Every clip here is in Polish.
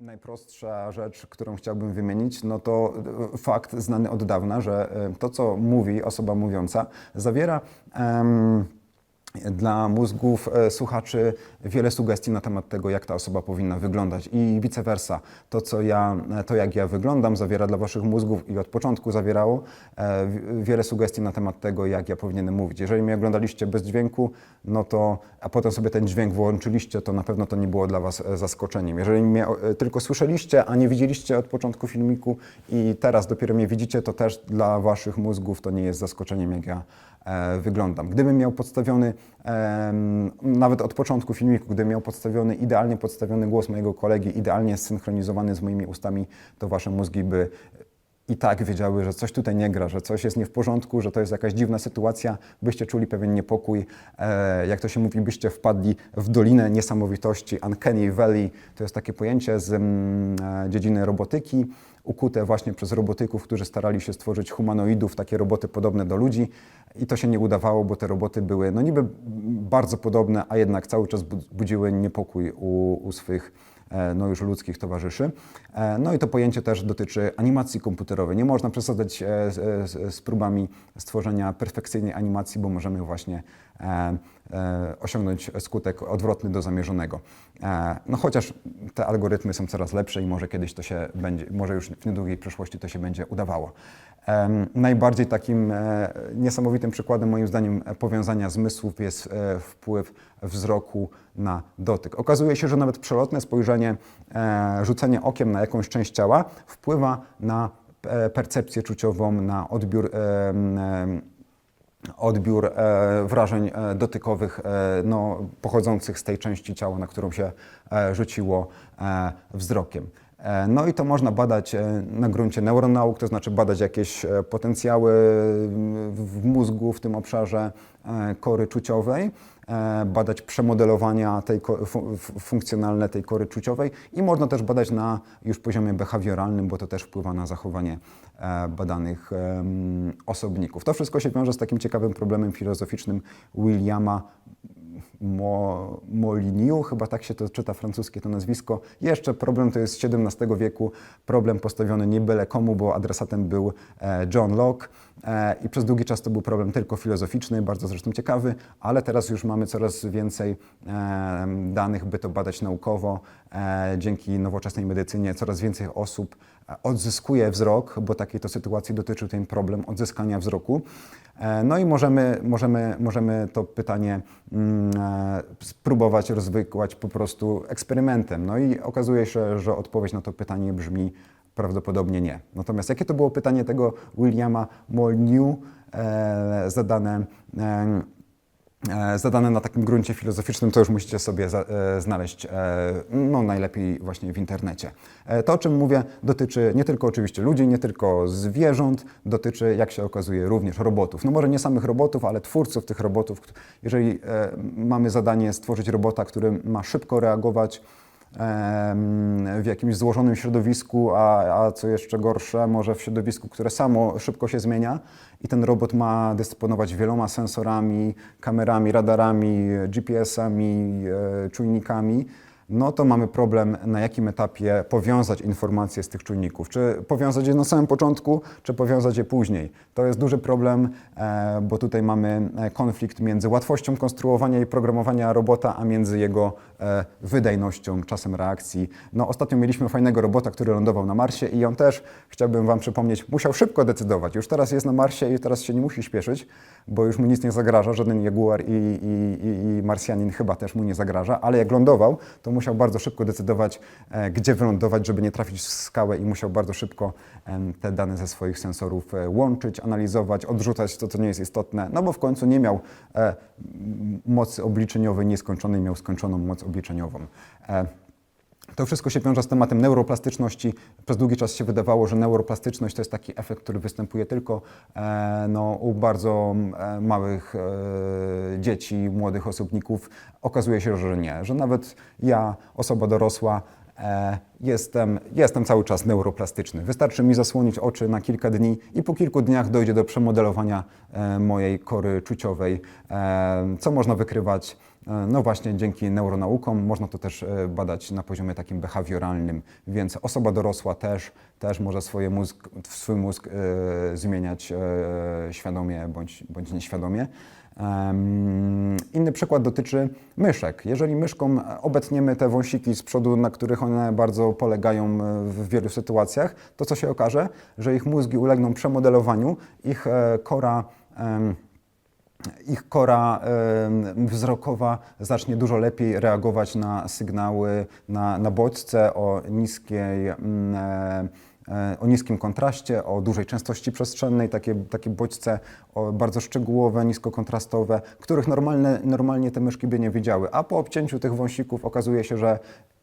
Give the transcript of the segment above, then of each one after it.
Najprostsza rzecz, którą chciałbym wymienić, no to e, fakt znany od dawna, że e, to, co mówi osoba mówiąca, zawiera em, dla mózgów e, słuchaczy wiele sugestii na temat tego, jak ta osoba powinna wyglądać i vice versa. To, co ja, e, to jak ja wyglądam, zawiera dla waszych mózgów i od początku zawierało e, wi- wiele sugestii na temat tego, jak ja powinienem mówić. Jeżeli mnie oglądaliście bez dźwięku, no to, a potem sobie ten dźwięk włączyliście, to na pewno to nie było dla was zaskoczeniem. Jeżeli mnie tylko słyszeliście, a nie widzieliście od początku filmiku i teraz dopiero mnie widzicie, to też dla waszych mózgów to nie jest zaskoczeniem, jak ja wyglądam. Gdybym miał podstawiony, nawet od początku filmiku, gdybym miał podstawiony, idealnie podstawiony głos mojego kolegi, idealnie zsynchronizowany z moimi ustami, to wasze mózgi by i tak wiedziały, że coś tutaj nie gra, że coś jest nie w porządku, że to jest jakaś dziwna sytuacja, byście czuli pewien niepokój, e, jak to się mówi, byście wpadli w dolinę niesamowitości, uncanny valley, to jest takie pojęcie z mm, e, dziedziny robotyki, ukute właśnie przez robotyków, którzy starali się stworzyć humanoidów, takie roboty podobne do ludzi. I to się nie udawało, bo te roboty były no niby bardzo podobne, a jednak cały czas bu- budziły niepokój u, u swych no już ludzkich towarzyszy. E, No i to pojęcie też dotyczy animacji komputerowej. Nie można przesadzać e, z, próbami stworzenia perfekcyjnej animacji, bo możemy właśnie e, e, osiągnąć skutek odwrotny do zamierzonego. E, No chociaż te algorytmy są coraz lepsze i może kiedyś to się będzie, może już w niedługiej przyszłości to się będzie udawało. Najbardziej takim e, niesamowitym przykładem moim zdaniem e, powiązania zmysłów jest e, wpływ wzroku na dotyk. Okazuje się, że nawet przelotne spojrzenie, e, rzucenie okiem na jakąś część ciała wpływa na e, percepcję czuciową, na odbiór em, odbiór e, wrażeń e, dotykowych e, no, pochodzących z tej części ciała, na którą się e, rzuciło e, wzrokiem. E, No i to można badać e, na gruncie neuronauk, to znaczy badać jakieś e, potencjały w mózgu w tym obszarze e, kory czuciowej, e, badać przemodelowania tej funkcjonalne tej kory czuciowej i można też badać na już poziomie behawioralnym, bo to też wpływa na zachowanie e, badanych osobników. To wszystko się wiąże z takim ciekawym problemem filozoficznym Williama Mo, Moliniu, chyba tak się to czyta francuskie to nazwisko. Jeszcze problem to jest z XVII wieku, problem postawiony nie byle komu, bo adresatem był e, John Locke e, i przez długi czas to był problem tylko filozoficzny, bardzo zresztą ciekawy, ale teraz już mamy coraz więcej e, danych, by to badać naukowo. E, dzięki nowoczesnej medycynie coraz więcej osób e, odzyskuje wzrok, bo takiej to sytuacji dotyczył ten problem odzyskania wzroku. E, No i możemy, możemy, możemy to pytanie mm, e, spróbować rozwykłać po prostu eksperymentem. No i okazuje się, że odpowiedź na to pytanie brzmi prawdopodobnie nie. Natomiast jakie to było pytanie tego Williama Molyneux e, zadane e, e, zadane na takim gruncie filozoficznym, to już musicie sobie za, e, znaleźć, e, no najlepiej właśnie w internecie. E, to, o czym mówię, dotyczy nie tylko oczywiście ludzi, nie tylko zwierząt, dotyczy, jak się okazuje, również robotów. No może nie samych robotów, ale twórców tych robotów. Jeżeli e, mamy zadanie stworzyć robota, który ma szybko reagować, w jakimś złożonym środowisku, a, a co jeszcze gorsze, może w środowisku, które samo szybko się zmienia i ten robot ma dysponować wieloma sensorami, kamerami, radarami, GPS-ami, e, czujnikami, no to mamy problem, na jakim etapie powiązać informacje z tych czujników. Czy powiązać je na samym początku, czy powiązać je później. To jest duży problem, e, bo tutaj mamy e, konflikt między łatwością konstruowania i programowania robota, a między jego e, wydajnością, czasem reakcji. No, ostatnio mieliśmy fajnego robota, który lądował na Marsie i on też, chciałbym Wam przypomnieć, musiał szybko decydować. Już teraz jest na Marsie i teraz się nie musi śpieszyć, bo już mu nic nie zagraża, żaden Jaguar i, i, i, i Marsjanin chyba też mu nie zagraża, ale jak lądował, to musiał bardzo szybko decydować, e, gdzie wylądować, żeby nie trafić w skałę i musiał bardzo szybko te dane ze swoich sensorów e, łączyć, analizować, odrzucać to, co nie jest istotne, no bo w końcu nie miał e, mocy obliczeniowej nieskończonej, miał skończoną moc obliczeniową. To wszystko się wiąże z tematem neuroplastyczności. Przez długi czas się wydawało, że neuroplastyczność to jest taki efekt, który występuje tylko e, no, u bardzo e, małych e, dzieci, młodych osobników. Okazuje się, że nie, że nawet ja, osoba dorosła, jestem, jestem cały czas neuroplastyczny. Wystarczy mi zasłonić oczy na kilka dni i po kilku dniach dojdzie do przemodelowania e, mojej kory czuciowej, e, co można wykrywać E, No właśnie dzięki neuronaukom można to też e, badać na poziomie takim behawioralnym, więc osoba dorosła też, też może swoje mózg, swój mózg e, zmieniać e, świadomie bądź, bądź nieświadomie. Inny przykład dotyczy myszek. Jeżeli myszkom obetniemy te wąsiki z przodu, na których one bardzo polegają e, w wielu sytuacjach, to co się okaże? Że ich mózgi ulegną przemodelowaniu, ich e, kora ich kora wzrokowa zacznie dużo lepiej reagować na sygnały, na, na bodźce o niskiej, mm, e, o niskim kontraście, o dużej częstości przestrzennej, takie, takie bodźce bardzo szczegółowe, niskokontrastowe, których normalne, normalnie te myszki by nie widziały. A po obcięciu tych wąsików okazuje się, że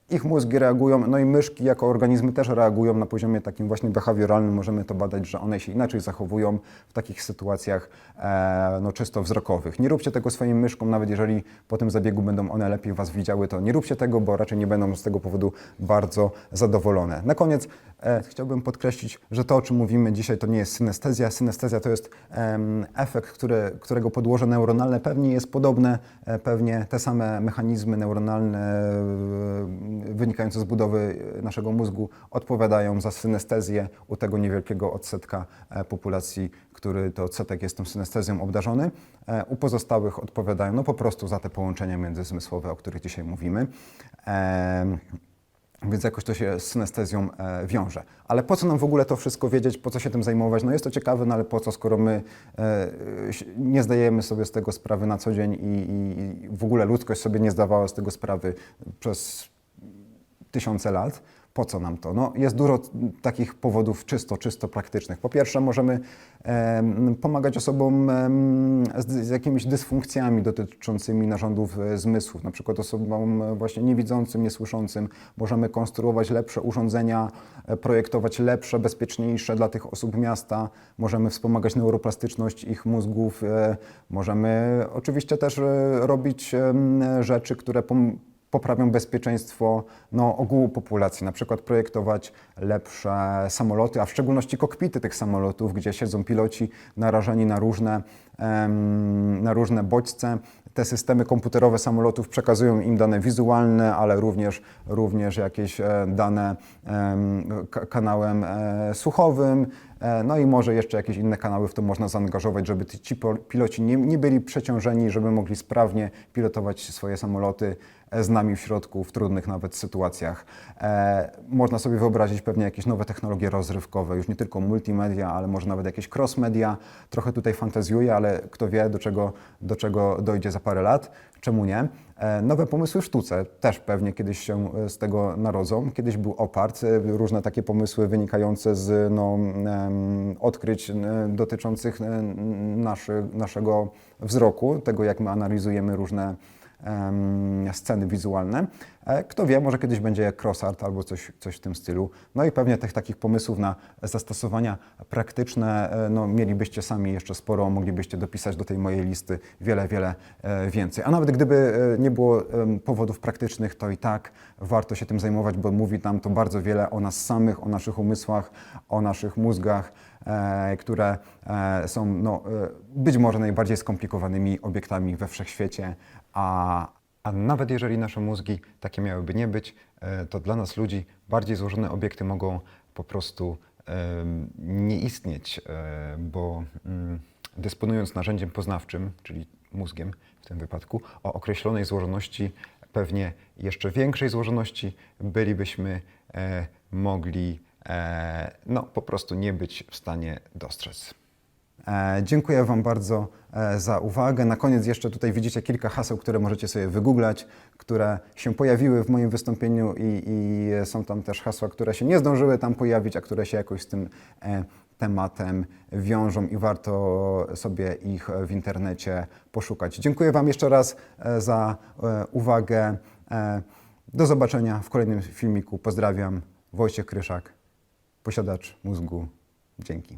ich mózgi reagują, no i myszki jako organizmy też reagują na poziomie takim właśnie behawioralnym. Możemy to badać, że one się inaczej zachowują w takich sytuacjach e, no, czysto wzrokowych. Nie róbcie tego swoim myszkom, nawet jeżeli po tym zabiegu będą one lepiej Was widziały, to nie róbcie tego, bo raczej nie będą z tego powodu bardzo zadowolone. Na koniec e, chciałbym podkreślić, że to, o czym mówimy dzisiaj, to nie jest synestezja. Synestezja to jest em, efekt, który, którego podłoże neuronalne pewnie jest podobne, e, pewnie te same mechanizmy neuronalne e, wynikające z budowy naszego mózgu odpowiadają za synestezję u tego niewielkiego odsetka e, populacji, który to odsetek jest tą synestezją obdarzony. E, U pozostałych odpowiadają no po prostu za te połączenia międzyzmysłowe, o których dzisiaj mówimy. Więc jakoś to się z synestezją e, wiąże. Ale po co nam w ogóle to wszystko wiedzieć, po co się tym zajmować? No jest to ciekawe, no ale po co, skoro my e, nie zdajemy sobie z tego sprawy na co dzień i, i w ogóle ludzkość sobie nie zdawała z tego sprawy przez tysiące lat. Po co nam to? No, jest dużo takich powodów czysto, czysto praktycznych. Po pierwsze, możemy em, pomagać osobom em, z, z jakimiś dysfunkcjami dotyczącymi narządów e, zmysłów, na przykład osobom e, właśnie niewidzącym, niesłyszącym. Możemy konstruować lepsze urządzenia, e, projektować lepsze, bezpieczniejsze dla tych osób miasta. Możemy wspomagać neuroplastyczność ich mózgów. e, Możemy oczywiście też e, robić em, rzeczy, które pom- poprawią bezpieczeństwo no, ogółu populacji, na przykład projektować lepsze samoloty, a w szczególności kokpity tych samolotów, gdzie siedzą piloci narażeni na różne, em, na różne bodźce. Te systemy komputerowe samolotów przekazują im dane wizualne, ale również, również jakieś e, dane em, ka- kanałem e, słuchowym, No i może jeszcze jakieś inne kanały w to można zaangażować, żeby ci piloci nie, nie byli przeciążeni, żeby mogli sprawnie pilotować swoje samoloty e, z nami w środku, w trudnych nawet sytuacjach. E, można sobie wyobrazić pewnie jakieś nowe technologie rozrywkowe, już nie tylko multimedia, ale może nawet jakieś cross-media. Trochę tutaj fantazjuję, ale kto wie, do czego, do czego dojdzie za parę lat. Czemu nie? E, Nowe pomysły w sztuce też pewnie kiedyś się e, z tego narodzą. Kiedyś był opart, e, różne takie pomysły wynikające z no, odkryć dotyczących naszy, naszego wzroku, tego jak my analizujemy różne sceny wizualne. E, Kto wie, może kiedyś będzie crossart albo coś, coś w tym stylu. No i pewnie tych takich pomysłów na zastosowania praktyczne e, no, mielibyście sami jeszcze sporo, moglibyście dopisać do tej mojej listy wiele, wiele e, więcej. A nawet gdyby nie było powodów praktycznych, to i tak warto się tym zajmować, bo mówi nam to bardzo wiele o nas samych, o naszych umysłach, o naszych mózgach, które e, są no, e, być może najbardziej skomplikowanymi obiektami we wszechświecie, a, a nawet jeżeli nasze mózgi takie miałyby nie być, e, to dla nas ludzi bardziej złożone obiekty mogą po prostu nie istnieć, e, bo mm, dysponując narzędziem poznawczym, czyli mózgiem w tym wypadku, o określonej złożoności, pewnie jeszcze większej złożoności, bylibyśmy e, mogli e, no, po prostu nie być w stanie dostrzec. E, Dziękuję Wam bardzo e, za uwagę. Na koniec jeszcze tutaj widzicie kilka haseł, które możecie sobie wygooglać, które się pojawiły w moim wystąpieniu i, i są tam też hasła, które się nie zdążyły tam pojawić, a które się jakoś z tym e, tematem wiążą i warto sobie ich w internecie poszukać. Dziękuję Wam jeszcze raz e, za e, uwagę. E, Do zobaczenia w kolejnym filmiku. Pozdrawiam. Wojciech Kryszak, posiadacz mózgu. Dzięki.